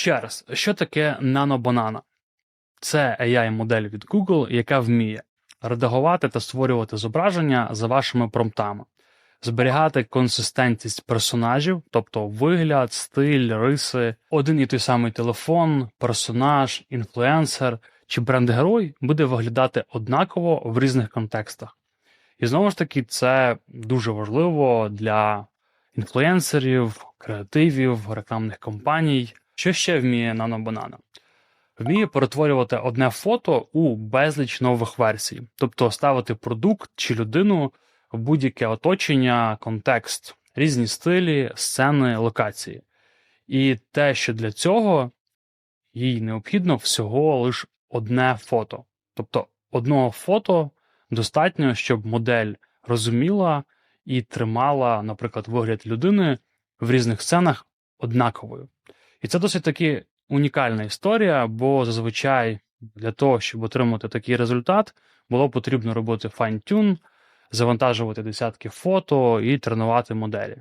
Ще раз, що таке NanoBanana? Це AI-модель від Google, яка вміє редагувати та створювати зображення за вашими промптами, зберігати консистентність персонажів, тобто вигляд, стиль, риси, один і той самий телефон, персонаж, інфлюенсер чи бренд-герой буде виглядати однаково в різних контекстах. І знову ж таки, це дуже важливо для інфлюенсерів, креативів, рекламних кампаній. Що ще вміє NanoBanana? Вміє перетворювати одне фото у безліч нових версій, тобто ставити продукт чи людину в будь-яке оточення, контекст, різні стилі, сцени, локації. І те, що для цього їй необхідно всього лише одне фото. Тобто одного фото достатньо, щоб модель розуміла і тримала, наприклад, вигляд людини в різних сценах однаковою. І це досить таки унікальна історія, бо зазвичай для того, щоб отримати такий результат, було потрібно робити файн-тюн, завантажувати десятки фото і тренувати моделі.